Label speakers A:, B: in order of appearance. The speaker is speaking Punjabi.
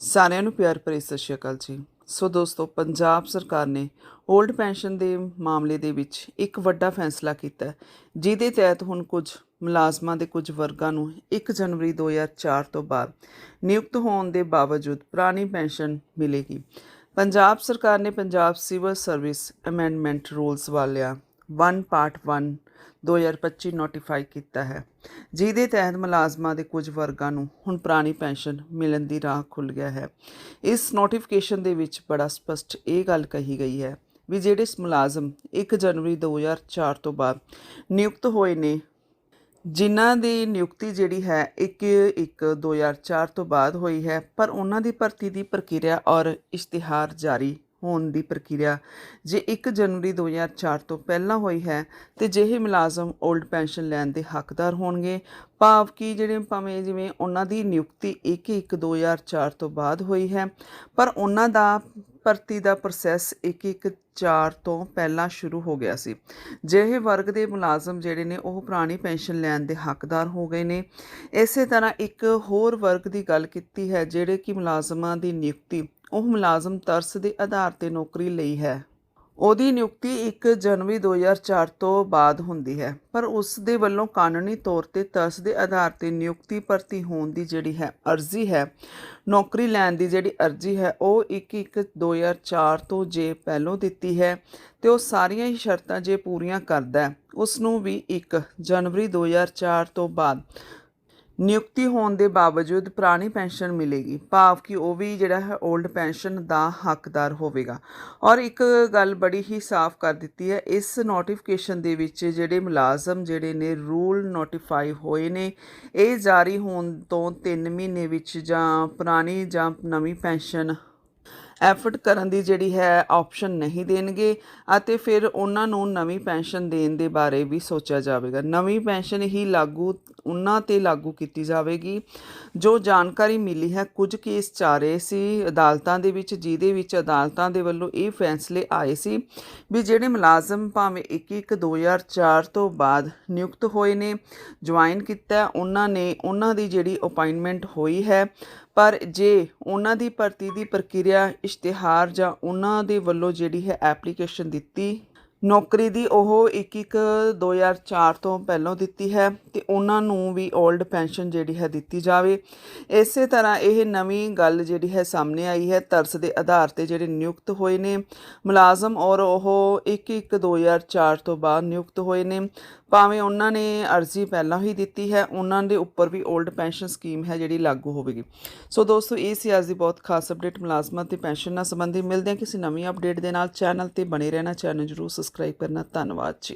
A: ਸਾਰਿਆਂ ਨੂੰ ਪਿਆਰ ਭਰੀ ਸਤਿ ਸ਼੍ਰੀ ਅਕਾਲ ਜੀ। ਸੋ ਦੋਸਤੋ, ਪੰਜਾਬ ਸਰਕਾਰ ਨੇ 올ਡ ਪੈਨਸ਼ਨ ਦੇ ਮਾਮਲੇ ਦੇ ਵਿੱਚ ਇੱਕ ਵੱਡਾ ਫੈਸਲਾ ਕੀਤਾ ਜਿਹਦੇ ਤਹਿਤ ਹੁਣ ਕੁਝ ਮੁਲਾਜ਼ਮਾਂ ਦੇ ਕੁਝ ਵਰਗਾਂ ਨੂੰ 1 ਜਨਵਰੀ 2004 ਤੋਂ ਬਾਅਦ ਨਿਯੁਕਤ ਹੋਣ ਦੇ ਬਾਵਜੂਦ ਪੁਰਾਣੀ ਪੈਨਸ਼ਨ ਮਿਲੇਗੀ। ਪੰਜਾਬ ਸਰਕਾਰ ਨੇ Punjab civil service amendment rules ਵਾਲਿਆ 1 ਪਾਰਟ 1 2025 ਨੋਟੀਫਾਈ ਕੀਤਾ ਹੈ। ਜਿਹਦੇ ਤਹਿਤ ਮੁਲਾਜ਼ਮਾਂ ਦੇ ਕੁਝ ਵਰਗਾਂ ਨੂੰ ਹੁਣ ਪੁਰਾਣੀ ਪੈਨਸ਼ਨ ਮਿਲਣ ਦੀ ਰਾਹ ਖੁੱਲ ਗਿਆ ਹੈ। ਇਸ ਨੋਟੀਫਿਕੇਸ਼ਨ ਦੇ ਵਿੱਚ ਬੜਾ ਸਪਸ਼ਟ ਇਹ ਗੱਲ ਕਹੀ ਗਈ ਹੈ ਵੀ ਜਿਹੜੇ ਮੁਲਾਜ਼ਮ 1 ਜਨਵਰੀ 2004 ਤੋਂ ਬਾਅਦ ਨਿਯੁਕਤ ਹੋਏ ਨੇ, ਜਿਨ੍ਹਾਂ ਦੀ ਨਿਯੁਕਤੀ ਜਿਹੜੀ ਹੈ 1 1 2004 ਤੋਂ ਬਾਅਦ ਹੋਈ ਹੈ, ਪਰ ਉਹਨਾਂ ਦੀ ਭਰਤੀ ਦੀ ਪ੍ਰਕਿਰਿਆ ਔਰ ਇਸ਼ਤਿਹਾਰ ਜਾਰੀ ਹੋਣ ਦੀ ਪ੍ਰਕਿਰਿਆ। ਜੇ 1 ਜਨਵਰੀ 2004 ਤੋਂ ਪਹਿਲਾਂ ਹੋਈ ਹੈ, ਤੇ ਜਿਹੇ ਮੁਲਾਜ਼ਮ 올ਡ ਪੈਨਸ਼ਨ ਲੈਣ ਦੇ ਹੱਕਦਾਰ ਹੋਣਗੇ। ਭਾਵ ਕਿ ਜਿਹੜੇ ਭਾਵੇਂ ਜਿਵੇਂ ਉਹਨਾਂ ਦੀ ਨਿਯੁਕਤੀ 1 1 2004 ਤੋਂ ਬਾਅਦ ਹੋਈ ਹੈ, ਪਰ ਉਹਨਾਂ ਦਾ ਭਰਤੀ ਦਾ ਪ੍ਰੋਸੈਸ 1 1 4 ਤੋਂ ਪਹਿਲਾਂ ਸ਼ੁਰੂ ਹੋ ਗਿਆ ਸੀ। ਜਿਹੇ ਵਰਗ ਦੇ ਮੁਲਾਜ਼ਮ ਜਿਹੜੇ ਨੇ, ਉਹ ਪੁਰਾਣੀ ਪੈਨਸ਼ਨ ਲੈਣ ਦੇ ਹੱਕਦਾਰ ਹੋ ਗਏ ਨੇ। ਇਸੇ ਤਰ੍ਹਾਂ ਇੱਕ ਹੋਰ ਵਰਗ ਦੀ ਗੱਲ ਕੀਤੀ ਹੈ, ਜਿਹੜੇ ਕਿ ਮੁਲਾਜ਼ਮਾਂ ਦੀ ਨਿਯੁਕਤੀ, ਉਹ ਮੁਲਾਜ਼ਮ ਤਰਸ ਦੇ ਆਧਾਰ ਤੇ ਨੌਕਰੀ ਲਈ ਹੈ। ਉਹਦੀ ਨਿਯੁਕਤੀ 1 ਜਨਵਰੀ 2004 ਤੋਂ ਬਾਅਦ ਹੁੰਦੀ ਹੈ, ਪਰ ਉਸ ਦੇ ਵੱਲੋਂ ਕਾਨੂੰਨੀ ਤੌਰ ਤੇ ਤਰਸ ਦੇ ਆਧਾਰ ਤੇ ਨਿਯੁਕਤੀ ਭਰਤੀ ਹੋਣ ਦੀ ਜਿਹੜੀ ਹੈ ਅਰਜ਼ੀ ਹੈ, ਨੌਕਰੀ ਲੈਣ ਦੀ ਜਿਹੜੀ ਅਰਜ਼ੀ ਹੈ, ਉਹ 1 1 2004 ਤੋਂ ਜੇ ਪਹਿਲੋਂ ਦਿੱਤੀ ਹੈ ਤੇ ਉਹ ਸਾਰੀਆਂ ਹੀ ਸ਼ਰਤਾਂ ਜੇ ਪੂਰੀਆਂ ਕਰਦਾ ਹੈ ਉਸ ਨੂੰ ਵੀ 1 ਜਨਵਰੀ 2004 ਤੋਂ ਬਾਅਦ ਨਿਯੁਕਤੀ ਹੋਣ ਦੇ ਬਾਵਜੂਦ ਪੁਰਾਣੀ ਪੈਨਸ਼ਨ ਮਿਲੇਗੀ, ਭਾਵ ਕਿ ਉਹ ਵੀ ਜਿਹੜਾ ਹੈ 올ਡ ਪੈਨਸ਼ਨ ਦਾ ਹੱਕਦਾਰ ਹੋਵੇਗਾ। ਔਰ ਇੱਕ ਗੱਲ ਬੜੀ ਹੀ ਸਾਫ਼ ਕਰ ਦਿੱਤੀ ਹੈ, ਇਸ ਨੋਟੀਫਿਕੇਸ਼ਨ ਦੇ ਵਿੱਚ ਜਿਹੜੇ ਮੁਲਾਜ਼ਮ ਜਿਹੜੇ ਨੇ ਰੂਲ ਨੋਟੀਫਾਈ ਹੋਏ ਨੇ, ਇਹ ਜਾਰੀ ਹੋਣ ਤੋਂ 3 ਮਹੀਨੇ ਵਿੱਚ ਜਾਂ ਪੁਰਾਣੀ ਜਾਂ ਨਵੀਂ ਪੈਨਸ਼ਨ ਐਫਰਟ ਕਰਨ ਦੀ ਜਿਹੜੀ ਹੈ ਆਪਸ਼ਨ ਨਹੀਂ ਦੇਣਗੇ ਅਤੇ ਫਿਰ ਉਹਨਾਂ ਨੂੰ ਨਵੀਂ ਪੈਨਸ਼ਨ ਦੇਣ ਦੇ ਬਾਰੇ ਵੀ ਸੋਚਿਆ ਜਾਵੇਗਾ। ਨਵੀਂ ਪੈਨਸ਼ਨ ਹੀ ਲਾਗੂ, ਉਹਨਾਂ ਤੇ ਲਾਗੂ ਕੀਤੀ ਜਾਵੇਗੀ। ਜੋ ਜਾਣਕਾਰੀ ਮਿਲੀ ਹੈ, ਕੁਝ ਕੇਸ ਚਾਰੇ ਸੀ ਅਦਾਲਤਾਂ ਦੇ ਵਿੱਚ, ਜਿਹਦੇ ਵਿੱਚ ਅਦਾਲਤਾਂ ਦੇ ਵੱਲੋਂ ਇਹ ਫੈਸਲੇ ਆਏ ਸੀ ਵੀ ਜਿਹੜੇ ਮੁਲਾਜ਼ਮ ਭਾਵੇਂ 1 2004 ਤੋਂ ਬਾਅਦ ਨਿਯੁਕਤ ਹੋਏ ਨੇ, ਜੁਆਇਨ ਕੀਤਾ, ਉਹਨਾਂ ਨੇ, ਉਹਨਾਂ ਦੀ ਜਿਹੜੀ ਅਪਾਇੰਟਮੈਂਟ ਹੋਈ ਹੈ ਪਰ ਜੇ ਉਹਨਾਂ ਦੀ ਭਰਤੀ ਦੀ ਪ੍ਰਕਿਰਿਆ, ਇਸ਼ਤਿਹਾਰ ਜਾਂ ਉਹਨਾਂ ਦੇ ਵੱਲੋਂ ਜਿਹੜੀ ਹੈ ਐਪਲੀਕੇਸ਼ਨ ਦਿੱਤੀ ਨੌਕਰੀ ਦੀ ਉਹ 1 2004 ਤੋਂ ਪਹਿਲਾਂ ਦਿੱਤੀ ਹੈ ਤੇ ਉਹਨਾਂ ਨੂੰ ਵੀ 올ਡ ਪੈਨਸ਼ਨ ਜਿਹੜੀ ਹੈ ਦਿੱਤੀ ਜਾਵੇ। ਇਸੇ ਤਰ੍ਹਾਂ ਇਹ ਨਵੀਂ ਗੱਲ ਜਿਹੜੀ ਹੈ ਸਾਹਮਣੇ ਆਈ ਹੈ, ਤਰਸ ਦੇ ਆਧਾਰ ਤੇ ਜਿਹੜੇ ਨਿਯੁਕਤ ਹੋਏ ਨੇ। ਮੁਲਾਜ਼ਮ ਔਰ ਉਹ 1 1 2004 ਤੋਂ ਬਾਅਦ ਨਿਯੁਕਤ ਹੋਏ ਨੇ। ਭਾਵੇਂ ਉਹਨਾਂ ਨੇ ਅਰਜ਼ੀ ਪਹਿਲਾਂ ਹੀ ਦਿੱਤੀ ਹੈ, ਉਹਨਾਂ ਦੇ ਉੱਪਰ ਵੀ 올ਡ ਪੈਨਸ਼ਨ ਸਕੀਮ ਹੈ ਜਿਹੜੀ ਲਾਗੂ ਹੋਵੇਗੀ। ਸੋ ਦੋਸਤੋ, ਇਹ ਸੀ ਅੱਜ ਦੀ ਬਹੁਤ ਖਾਸ ਅਪਡੇਟ ਮੁਲਾਜ਼ਮਾਂ ਤੇ ਪੈਨਸ਼ਨ ਨਾਲ ਸੰਬੰਧੀ। ਮਿਲਦੇ ਹਾਂ ਕਿਸੇ ਨਵੀਂ ਅਪਡੇਟ ਦੇ ਨਾਲ। ਚੈਨਲ ਤੇ ਬਣੇ ਰਹਿਣਾ ਚੈਨਲ ਜਰੂਰ ਸਬਸਕ੍ਰਾਈਬ ਕਰਨਾ ਧੰਨਵਾਦ ਜੀ।